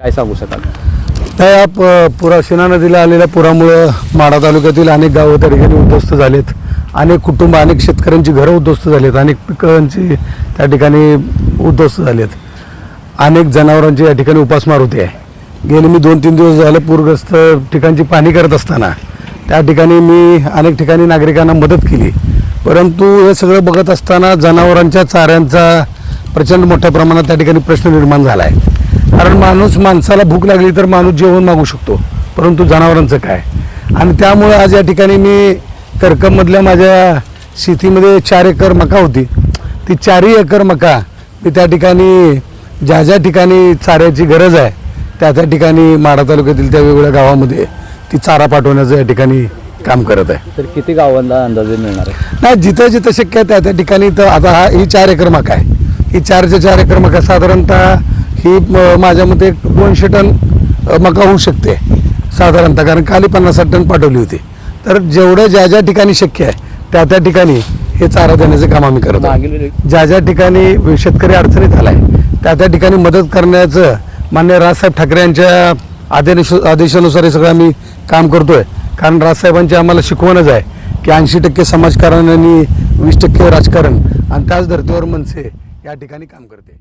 काय सांगू शकाल? त्या प पुरा शिना नदीला आलेल्या पुरामुळं माढा तालुक्यातील अनेक गावं त्या ठिकाणी उद्ध्वस्त झालेत. अनेक कुटुंब अनेक शेतकऱ्यांची घरं उद्ध्वस्त झालेत. अनेक पिकांची त्या ठिकाणी उद्ध्वस्त झालेत. अनेक जनावरांची या ठिकाणी उपासमार होते आहे. गेले मी दोन तीन दिवस झाले पूरग्रस्त ठिकाणची पाणी करत असताना. त्या ठिकाणी मी अनेक ठिकाणी नागरिकांना मदत केली. परंतु हे सगळं बघत असताना जनावरांच्या चाऱ्यांचा प्रचंड मोठ्या प्रमाणात त्या ठिकाणी प्रश्न निर्माण झाला आहे. कारण माणूस माणसाला भूक लागली तर माणूस जेवण मागू शकतो. परंतु जनावरांचं काय? आणि त्यामुळं आज या ठिकाणी मी करकममधल्या माझ्या शेतीमध्ये चार एकर मका होती. ती चारही एकर मका मी त्या ठिकाणी ज्या ज्या ठिकाणी चाऱ्याची गरज आहे त्या त्या ठिकाणी माढा तालुक्यातील त्या वेगवेगळ्या गावामध्ये ती चारा पाठवण्याचं या ठिकाणी काम करत आहे. तर किती गावांना अंदाजे मिळणार आहे? नाही जिथं जिथं शक्य आहे त्या त्या ठिकाणी तर आता हा ही चार एकर मका आहे. ही चारच्या चार एकर मका साधारणतः ही माझ्या मते दोनशे टन मका होऊ शकते साधारणतः. कारण खाली पन्नास साठ टन पाठवली होती. तर जेवढं ज्या ज्या ठिकाणी शक्य आहे त्या त्या ठिकाणी हे चारा देण्याचं काम आम्ही करतो ज्या ज्या ठिकाणी शेतकरी अडचणीत आलाय त्या त्या ठिकाणी मदत करण्याचं मान्य राजसाहेब ठाकरे यांच्या आदेश आदेशानुसार हे सगळं आम्ही काम करतोय. कारण राजसाहेबांची आम्हाला शिकवणच आहे की ऐंशी टक्के समाजकारण आणि वीस टक्के राजकारण आणि त्याच धर्तीवर मनसे या ठिकाणी काम करते.